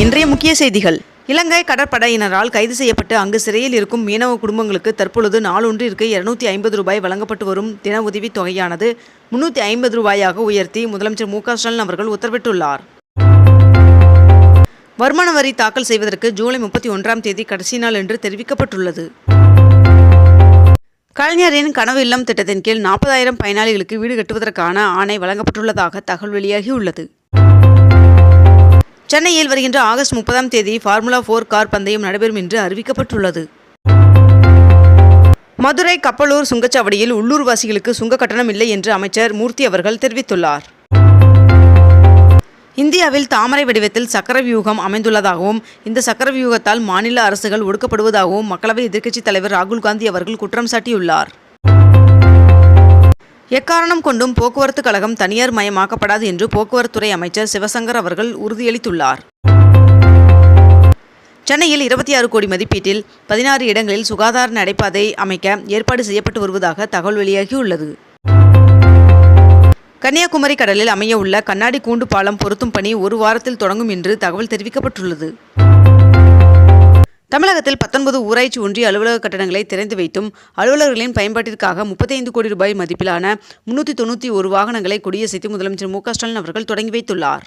இன்றைய முக்கிய செய்திகள். இலங்கை கடற்படையினரால் கைது செய்யப்பட்டு அங்கு சிறையில் இருக்கும் மீனவ குடும்பங்களுக்கு தற்பொழுது நாளொன்றிற்கு இருநூத்தி ஐம்பது ரூபாய் வழங்கப்பட்டு வரும் தின உதவித் தொகையானது முன்னூற்றி ஐம்பது ரூபாயாக உயர்த்தி முதலமைச்சர் மு க ஸ்டாலின் அவர்கள் உத்தரவிட்டுள்ளார். வருமான வரி தாக்கல் செய்வதற்கு ஜூலை முப்பத்தி ஒன்றாம் தேதி கடைசி நாள் என்று தெரிவிக்கப்பட்டுள்ளது. கலைஞரின் கனவு இல்லம் திட்டத்தின் கீழ் நாற்பதாயிரம் பயனாளிகளுக்கு வீடு கட்டுவதற்கான ஆணை வழங்கப்பட்டுள்ளதாக தகவல் வெளியாகியுள்ளது. சென்னையில் வருகின்ற ஆகஸ்ட் முப்பதாம் தேதி ஃபார்முலா ஃபோர் கார் பந்தயம் நடைபெறும் என்று அறிவிக்கப்பட்டுள்ளது. மதுரை கப்பலூர் சுங்கச்சாவடியில் உள்ளூர்வாசிகளுக்கு சுங்க கட்டணம் இல்லை என்று அமைச்சர் மூர்த்தி அவர்கள் தெரிவித்துள்ளார். இந்தியாவில் தாமரை வடிவத்தில் சக்கர வியூகம் அமைந்துள்ளதாகவும் இந்த சக்கர வியூகத்தால் மாநில அரசுகள் ஒடுக்கப்படுவதாகவும் மக்களவை எதிர்க்கட்சித் தலைவர் ராகுல் காந்தி அவர்கள் குற்றம் சாட்டியுள்ளார். எக்காரணம் கொண்டும் போக்குவரத்து கழகம் தனியார் மயமாக்கப்படாது என்று போக்குவரத்துறை அமைச்சர் சிவசங்கர் அவர்கள் உறுதியளித்துள்ளார். சென்னையில் இருபத்தி ஆறு கோடி மதிப்பீட்டில் பதினாறு இடங்களில் சுகாதார நடைபாதை அமைக்க ஏற்பாடு செய்யப்பட்டு வருவதாக தகவல் வெளியாகியுள்ளது. கன்னியாகுமரி கடலில் அமைய உள்ள கண்ணாடி கூண்டு பாலம் பொருத்தும் பணி ஒரு வாரத்தில் தொடங்கும் என்று தகவல் தெரிவிக்கப்பட்டுள்ளது. தமிழகத்தில் பத்தொன்பது ஊராட்சி ஒன்றிய அலுவலக கட்டடங்களை திறந்து வைத்தும் அலுவலர்களின் பயன்பாட்டிற்காக முப்பத்தைந்து கோடி ரூபாய் மதிப்பிலான முன்னூற்றி தொண்ணூற்றி ஒரு வாகனங்களை கொடியசைத்து முதலமைச்சர் மு க ஸ்டாலின் அவர்கள் தொடங்கி வைத்துள்ளார்.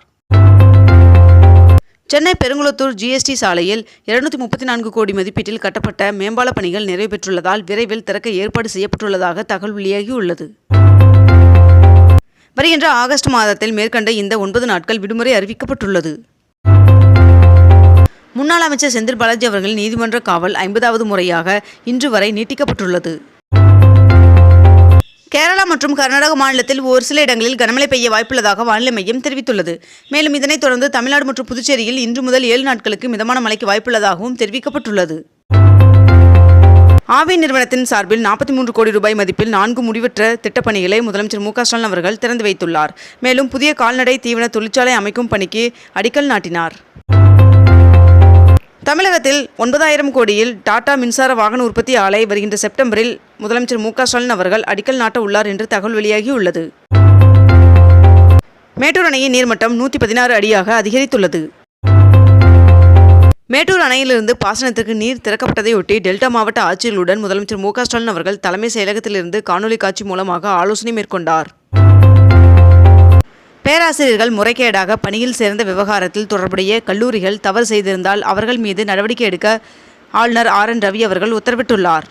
சென்னை பெருங்குளத்தூர் ஜிஎஸ்டி சாலையில் இருநூத்தி முப்பத்தி நான்கு கோடி மதிப்பீட்டில் கட்டப்பட்ட மேம்பால பணிகள் நிறைவு பெற்றுள்ளதால் விரைவில் திறக்க ஏற்பாடு செய்யப்பட்டுள்ளதாக தகவல் வெளியாகியுள்ளது. வருகின்ற ஆகஸ்ட் மாதத்தில் மேற்கண்ட இந்த ஒன்பது நாட்கள் விடுமுறை அறிவிக்கப்பட்டுள்ளது. முன்னாள் அமைச்சர் செந்தில் பாலாஜி அவர்கள் நீதிமன்ற காவல் ஐம்பதாவது முறையாக இன்று வரை நீட்டிக்கப்பட்டுள்ளது. கேரளா மற்றும் கர்நாடக மாநிலத்தில் ஒரு சில இடங்களில் கனமழை பெய்ய வாய்ப்புள்ளதாக வானிலை மையம் தெரிவித்துள்ளது. மேலும் இதனைத் தொடர்ந்து தமிழ்நாடு மற்றும் புதுச்சேரியில் இன்று முதல் ஏழு நாட்களுக்கு மிதமான மழைக்கு வாய்ப்புள்ளதாகவும் தெரிவிக்கப்பட்டுள்ளது. ஆவி நிறுவனத்தின் சார்பில் நாற்பத்தி மூன்று கோடி ரூபாய் மதிப்பில் நான்கு முடிவற்ற திட்டப்பணிகளை முதலமைச்சர் மு ஸ்டாலின் அவர்கள் திறந்து வைத்துள்ளார். மேலும் புதிய கால்நடை தீவன தொழிற்சாலை அமைக்கும் பணிக்கு அடிக்கல் நாட்டினார். தமிழகத்தில் ஒன்பதாயிரம் கோடியில் டாடா மின்சார வாகன உற்பத்தி ஆலை வருகின்ற செப்டம்பரில் முதலமைச்சர் மு ஸ்டாலின் அவர்கள் அடிக்கல் நாட்ட உள்ளார் என்று தகவல் வெளியாகியுள்ளது. மேட்டூர் அணையின் நீர்மட்டம் நூற்றி பதினாறு அடியாக அதிகரித்துள்ளது. மேட்டூர் அணையிலிருந்து பாசனத்திற்கு நீர் திறக்கப்பட்டதையொட்டி டெல்டா மாவட்ட ஆட்சியர்களுடன் முதலமைச்சர் மு ஸ்டாலின் அவர்கள் தலைமை செயலகத்திலிருந்து காணொலி காட்சி மூலமாக ஆலோசனை மேற்கொண்டார். பேராசிரியர்கள் முறைகேடாக பணியில் சேர்ந்த விவகாரத்தில் தொடர்புடைய கல்லூரிகள் தவறு செய்திருந்தால் அவர்கள் மீது நடவடிக்கை எடுக்க ஆளுநர் ஆர் என் ரவி அவர்கள் உத்தரவிட்டுள்ளார்.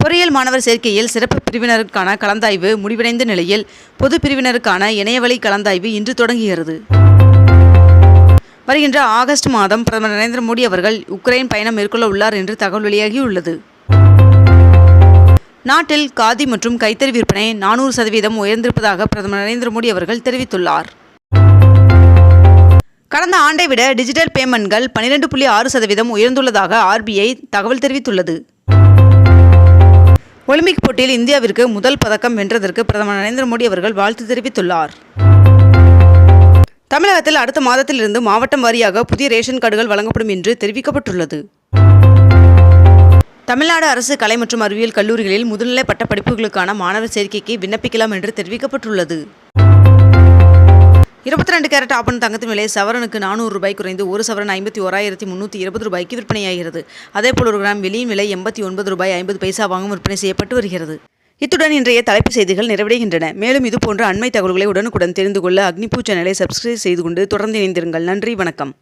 பொறியியல் மாணவர் சேர்க்கையில் சிறப்பு பிரிவினருக்கான கலந்தாய்வு முடிவடைந்த நிலையில் பொது பிரிவினருக்கான இணையவழி கலந்தாய்வு இன்று தொடங்குகிறது. வருகின்ற ஆகஸ்ட் மாதம் பிரதமர் நரேந்திர மோடி அவர்கள் உக்ரைன் பயணம் மேற்கொள்ள உள்ளார் என்று தகவல் வெளியாகியுள்ளது. நாட்டில் காதி மற்றும் கைத்தறி விற்பனை நானூறு சதவீதம் உயர்ந்திருப்பதாக பிரதமர் நரேந்திர மோடி அவர்கள் தெரிவித்துள்ளார். கடந்த ஆண்டை விட டிஜிட்டல் பேமெண்ட்கள் பனிரெண்டு புள்ளி ஆறு சதவீதம் உயர்ந்துள்ளதாக ஆர்பிஐ தகவல் தெரிவித்துள்ளது. ஒலிம்பிக் போட்டியில் இந்தியாவிற்கு முதல் பதக்கம் வென்றதற்கு பிரதமர் நரேந்திர மோடி அவர்கள் வாழ்த்து தெரிவித்துள்ளார். தமிழகத்தில் அடுத்த மாதத்திலிருந்து மாவட்டம் வாரியாக புதிய ரேஷன் கார்டுகள் வழங்கப்படும் என்று தெரிவிக்கப்பட்டுள்ளது. தமிழ்நாடு அரசு கலை மற்றும் அறிவியல் கல்லூரிகளில் முதுநிலை பட்ட படிப்புகளுக்கான மாணவர் சேர்க்கைக்கு விண்ணப்பிக்கலாம் என்று தெரிவிக்கப்பட்டுள்ளது. இருபத்தி ரெண்டு கேரட் ஆப்பன் தங்கத்தின் விலை சவரனுக்கு நானூறு ரூபாய் குறைந்து ஒரு சவரன் ஐம்பத்தி ஓராயிரத்தி முந்நூற்றி இருபது ரூபாய்க்கு விற்பனையாகிறது. அதேபோல் ஒரு கிராம் வெளியின் விலை எண்பத்தி ஒன்பது ரூபாய் ஐம்பது பைசாவாகவும் விற்பனை செய்யப்பட்டு வருகிறது. இத்துடன் இன்றைய தலைப்பு செய்திகள் நிறைவடைகின்றன. மேலும் இதுபோன்ற அண்மை தகவல்களை உடனுக்குடன் தெரிந்து கொள்ள அக்னிபூ சேனலை சப்ஸ்கிரைப் செய்து கொண்டு தொடர்ந்து இணைந்திருங்கள். நன்றி வணக்கம்.